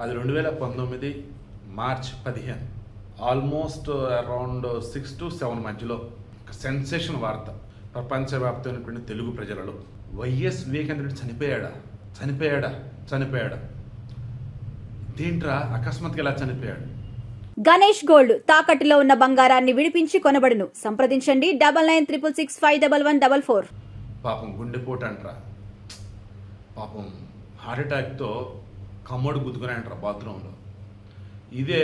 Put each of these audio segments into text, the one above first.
అది రెండు వేల పంతొమ్మిది మార్చ్ పదిహేను. Almost around six to seven మధ్యలో ఒక సెన్సేషన్ వార్త ప్రపంచవ్యాప్తమైనటువంటి తెలుగు ప్రజలలో వైఎస్ వివేకానంద రెడ్డి చనిపోయాడా? చనిపోయాడా? చనిపోయాడా? దేంట్రా అకస్మాత్తుగా ఇలా చనిపోయాడు? గణేష్ గోల్డ్ తాకట్టులో ఉన్న బంగారాన్ని విడిపించి కొనబడును. సంప్రదించండి. Double nine triple six five double one double four. పాపం గుండెపోటు అంటారా. పాపం హార్ట్ అటాక్తో కమ్మడు గుద్దుకుని అంటారు బాత్రూంలో. ఇదే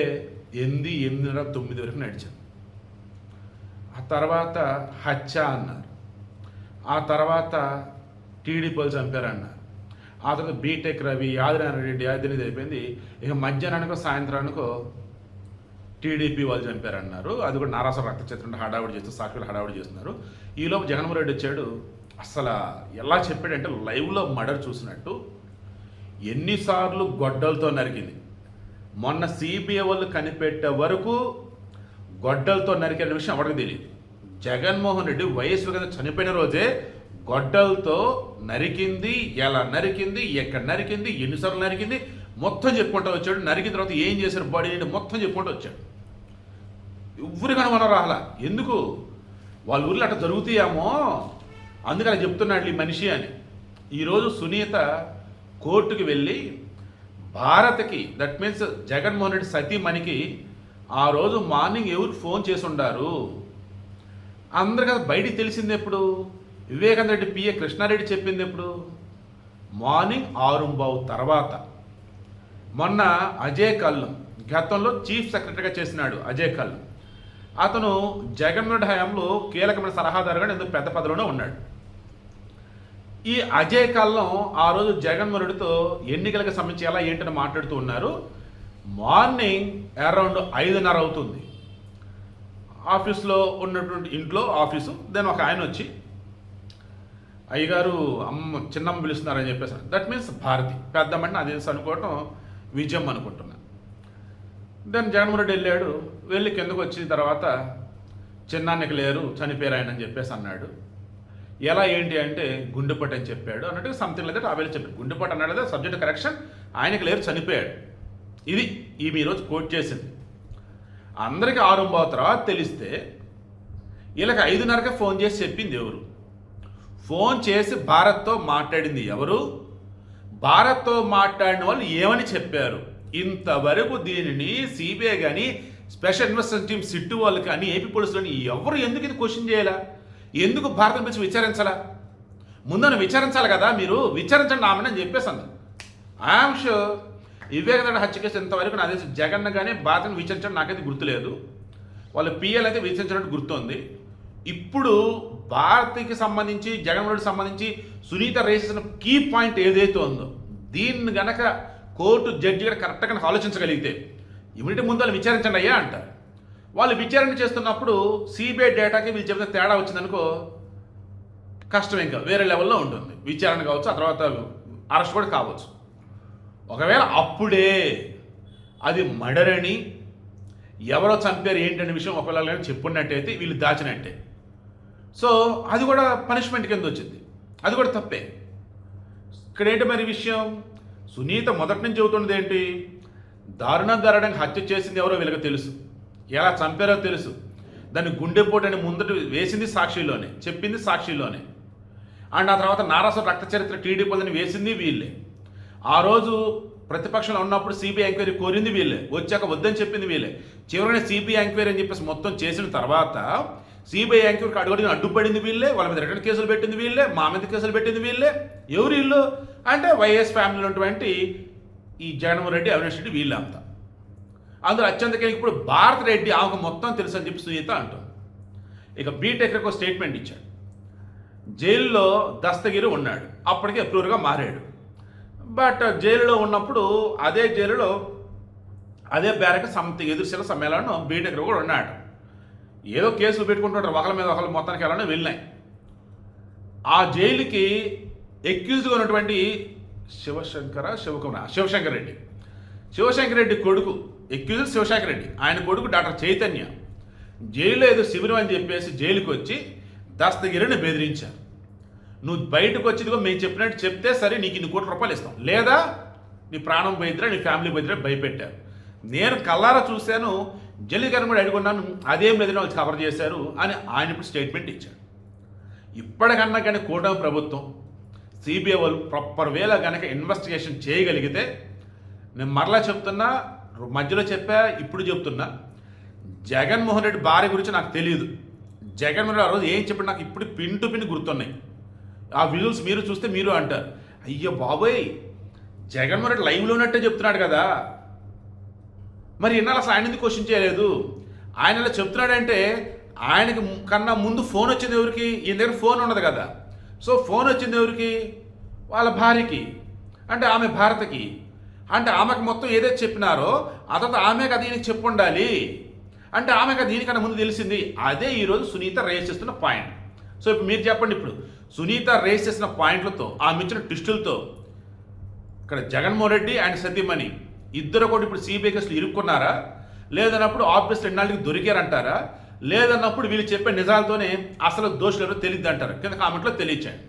ఎనిమిది ఎనిమిదిన్నర తొమ్మిది వరకు నడిచాను ఆ తర్వాత హత్య అన్నారు. ఆ తర్వాత టీడీపీ చంపారన్నారు. ఆ తర్వాత బీటెక్ రవి ఆదినారాయణ రెడ్డి ఆదినది అయిపోయింది. ఇక మధ్యాహ్నానికో సాయంత్రానికో టీడీపీ వాళ్ళు చంపారన్నారు. అది కూడా నారాస రక్త చిత్రం హడావుడి చేస్తూ సాక్షులు హడావుడి చేస్తున్నారు. ఈలోపు జగన్మోహన్ రెడ్డి వచ్చాడు. అసలు ఎలా చెప్పాడంటే లైవ్లో మర్డర్ చూసినట్టు ఎన్నిసార్లు గొడ్డలతో నరికింది. మొన్న సిబిఐ వాళ్ళు కనిపెట్టే వరకు గొడ్డలతో నరికిన విషయం ఎవరికి తెలియదు. జగన్మోహన్ రెడ్డి వయసు కదా చనిపోయిన రోజే గొడ్డలతో నరికింది ఎలా నరికింది ఎక్కడ నరికింది ఎన్నిసార్లు నరికింది మొత్తం చెప్పుకుంటూ వచ్చాడు. నరికిన తర్వాత ఏం చేశారు బాడీ మొత్తం చెప్పుకుంటూ వచ్చాడు. ఎవరు మనం రాహలా ఎందుకు? వాళ్ళ ఊర్లో అట్లా జరుగుతాయేమో. అందుకని చెప్తున్నాడు ఈ మనిషి అని. ఈరోజు సునీత కోర్టుకి వెళ్ళి భారత్కి దట్ మీన్స్ జగన్మోహన్ రెడ్డి సతీమణికి ఆ రోజు మార్నింగ్ ఎవరు ఫోన్ చేసి ఉండారు? అందరికీ అది బయటికి తెలిసింది ఎప్పుడు? వివేకానంద రెడ్డి పిఏ కృష్ణారెడ్డి చెప్పింది ఎప్పుడు? మార్నింగ్ ఆరుంబావు తర్వాత. మొన్న అజయ్ కల్లం గతంలో చీఫ్ సెక్రటరీగా చేసినాడు అజయ్ కల్లం. అతను జగన్మోహన్ హయాంలో కీలకమైన సలహాదారుగా ఎందుకు పెద్ద పదవిలోనే ఉన్నాడు. ఈ అజయ్ కల్లం ఆ రోజు జగన్మోహన్ ఎన్నికలకు సంబంధించి ఎలా ఏంటని మాట్లాడుతూ ఉన్నారు. మార్నింగ్ అరౌండ్ ఐదున్నర అవుతుంది. ఆఫీస్లో ఉన్నటువంటి ఇంట్లో ఆఫీసు దెన్ ఒక ఆయన వచ్చి అయ్యగారు అమ్మ చిన్నమ్మ పిలుస్తున్నారని చెప్పేసి దట్ మీన్స్ భారతి. పెద్దమ్మని అదే అనుకోవటం విజయం అనుకుంటున్నా. దెన్ జగన్మోహన్ రెడ్డి వెళ్ళాడు. వెళ్ళి కిందకు వచ్చిన తర్వాత చిన్నాన్నకి లేరు చనిపోయారు ఆయన అని చెప్పేసి అన్నాడు. ఎలా ఏంటి అంటే గుండెపట్ అని చెప్పాడు అన్నట్టు సంథింగ్ లేదా రావేలు చెప్పాడు. గుండెపట్ అన్నాడు సబ్జెక్ట్ కరెక్షన్ ఆయనకి లేరు చనిపోయాడు. ఇది ఈమె ఈరోజు కోట్ చేసింది. అందరికీ ఆరంభం తర్వాత తెలిస్తే వీళ్ళకి ఐదున్నరకే ఫోన్ చేసి చెప్పింది ఎవరు? ఫోన్ చేసి భారత్తో మాట్లాడింది ఎవరు? భారత్తో మాట్లాడిన వాళ్ళు ఏమని చెప్పారు? ఇంతవరకు దీనిని సిబిఐ కానీ స్పెషల్ ఇన్వెస్టిగేషన్ టీమ్ సిట్టు వాళ్ళు కానీ ఏపీ పోలీసులు ఎవరు ఎందుకు ఇది క్వశ్చన్ చేయాలా? ఎందుకు భారతం గురించి విచారించాలా? ముందను విచారించాలి కదా మీరు విచారించండి ఆమెను అని చెప్పేసాను ఐఎమ్ షూర్ వివేకానంద హత్య కేసు ఇంతవరకు నా తెలిసి? జగన్ కానీ భారతను విచారించడం నాకైతే గుర్తులేదు. వాళ్ళ పిఎల్ అయితే విచారించినట్టు గుర్తుంది. ఇప్పుడు భారతికి సంబంధించి జగన్మోహన్కి సంబంధించి సునీత రేసిన కీ పాయింట్ ఏదైతే ఉందో దీన్ని గనక కోర్టు జడ్జి గారు కరెక్ట్గా ఆలోచించగలిగితే ఇమిడిటీ ముందు వాళ్ళు విచారించండి అయ్యా అంటారు. వాళ్ళు విచారణ చేస్తున్నప్పుడు సిబిఐ డేటాకి వీళ్ళు చెప్తే తేడా వచ్చిందనుకో కష్టం ఇంకా వేరే లెవెల్లో ఉంటుంది. విచారణ కావచ్చు ఆ తర్వాత అరెస్ట్ కూడా కావచ్చు. ఒకవేళ అప్పుడే అది మర్డర్ అని ఎవరో చంపారు ఏంటనే విషయం ఒకవేళ చెప్పున్నట్టయితే వీళ్ళు దాచినట్టే. సో అది కూడా పనిష్మెంట్ కింద వచ్చింది. అది కూడా తప్పే. ఇక్కడ ఏంటి మరి విషయం? సునీత మొదటి నుంచి చెబుతున్నది ఏంటి? దారుణ దారుణంగా హత్య చేసింది ఎవరో వీళ్ళకి తెలుసు. ఎలా చంపారో తెలుసు. దాన్ని గుండెపోటు అని ముందట వేసింది సాక్షిలోనే చెప్పింది సాక్షిలోనే. అండ్ ఆ తర్వాత నారాసు రక్త చరిత్ర టీడీపీ వేసింది వీళ్ళే. ఆ రోజు ప్రతిపక్షంలో ఉన్నప్పుడు సిబిఐ ఎంక్వైరీ కోరింది వీళ్ళే. వచ్చాక వద్దని చెప్పింది వీళ్ళే. చివరిగా సిబిఐ ఎంక్వైరీ అని చెప్పేసి మొత్తం చేసిన తర్వాత సిబిఐ ఎంక్వైరీకి అడుగుడిని అడ్డుపడింది వీళ్ళే. వాళ్ళ మీద రిటర్న్ కేసులు పెట్టింది వీళ్ళే. మా మీద కేసులు పెట్టింది వీళ్ళే. ఎవరు వీళ్ళు అంటే వైఎస్ ఫ్యామిలీలో ఉన్నటువంటి ఈ జగన్మోహన్ రెడ్డి అవినాష్ రెడ్డి వీళ్ళంతా. అందులో అత్యంతకే ఇప్పుడు భారత్ రెడ్డి ఆమెకు మొత్తం తెలుసు అని చెప్పి సునీత అంటుంది. ఇక బీటెక్ ఒక స్టేట్మెంట్ ఇచ్చాడు. జైల్లో దస్తగిరి ఉన్నాడు. అప్పటికే అప్రూవర్గా మారాడు. బట్ జైలులో ఉన్నప్పుడు అదే జైలులో అదే బ్యారక్ సంథింగ్ ఎదురుశీల సమ్మేళనం బీటెక్ కూడా ఉన్నాడు ఏదో కేసులు పెట్టుకుంటుంటారు. ఒకళ్ళ మీద ఒకళ్ళు మొత్తానికి వెళ్ళాలని వెళ్ళినాయి. ఆ జైలుకి ఎక్యూజ్గా ఉన్నటువంటి శివశంకర శివకుమార్ శివశంకర్ రెడ్డి. శివశంకర్ రెడ్డి కొడుకు. ఎక్యూజ్ శివశంకర్ రెడ్డి. ఆయన కొడుకు డాక్టర్ చైతన్య. జైల్లో ఏదో శిబిరం అని చెప్పేసి జైలుకి వచ్చి దస్తగిరిని బెదిరించారు. నువ్వు బయటకు వచ్చిదిగో మేము చెప్పినట్టు చెప్తే సరే నీకు ఇన్ని కోట్ల రూపాయలు ఇస్తాం. లేదా నీ ప్రాణం పోయిద్దిరా నీ ఫ్యామిలీ పోయిద్దిరా భయపెట్టారు. నేను కల్లారా చూశాను జల్లి గారిని కూడా అడుగున్నాను అదేం లేదని వాళ్ళు కవర్ చేశారు అని ఆయన ఇప్పుడు స్టేట్మెంట్ ఇచ్చాడు. ఇప్పటికన్నా కానీ కూటమి ప్రభుత్వం సిబిఐ వాళ్ళు ప్రాపర్ వేలో కనుక ఇన్వెస్టిగేషన్ చేయగలిగితే నేను మరలా చెప్తున్నా మధ్యలో చెప్పా ఇప్పుడు చెప్తున్నా. జగన్మోహన్ రెడ్డి భార్య గురించి నాకు తెలియదు జగన్మోహన్ రెడ్డి ఆ రోజు ఏం చెప్పాడు నాకు ఇప్పుడు పిన్ టు పిన్ గుర్తున్నాయి. ఆ విజువల్స్ మీరు చూస్తే మీరు అంటారు. అయ్యో బాబోయ్ జగన్మోహన్ రెడ్డి లైవ్లో ఉన్నట్టే చెప్తున్నాడు కదా. మరి ఇన్నాళ్ళు అసలు ఆయన ఎందుకు క్వశ్చన్ చేయలేదు? ఆయన ఇలా చెప్తున్నాడంటే ఆయనకి కన్నా ముందు ఫోన్ వచ్చింది ఎవరికి? ఈయన దగ్గర ఫోన్ ఉండదు కదా. సో ఫోన్ వచ్చింది ఎవరికి? వాళ్ళ భార్యకి. అంటే ఆమె భారతకి. అంటే ఆమెకు మొత్తం ఏదైతే చెప్పినారో ఆ తర్వాత దీనికి కదా ఈయనకి చెప్పు ఉండాలి అంటే ఆమెకు దీనికన్నా ముందు తెలిసింది. అదే ఈరోజు సునీత రేస్ చేస్తున్న పాయింట్ సో ఇప్పుడు మీరు చెప్పండి ఇప్పుడు. సునీత రేస్ చేసిన పాయింట్లతో ఆమె ఇచ్చిన ట్విస్టులతో ఇక్కడ జగన్మోహన్ రెడ్డి అండ్ సతీమణి ఇద్దరు కూడా ఇప్పుడు సిబిఐ కేసులు ఇరుక్కున్నారా? లేదన్నప్పుడు ఆఫీస్ రెండాళ్ళకి దొరికారంటారా? లేదన్నప్పుడు వీళ్ళు చెప్పే నిజాలతోనే అసలు దోషులు ఎవరో తెలియదు అంటారు కింద కామెంట్లో తెలియచేయండి.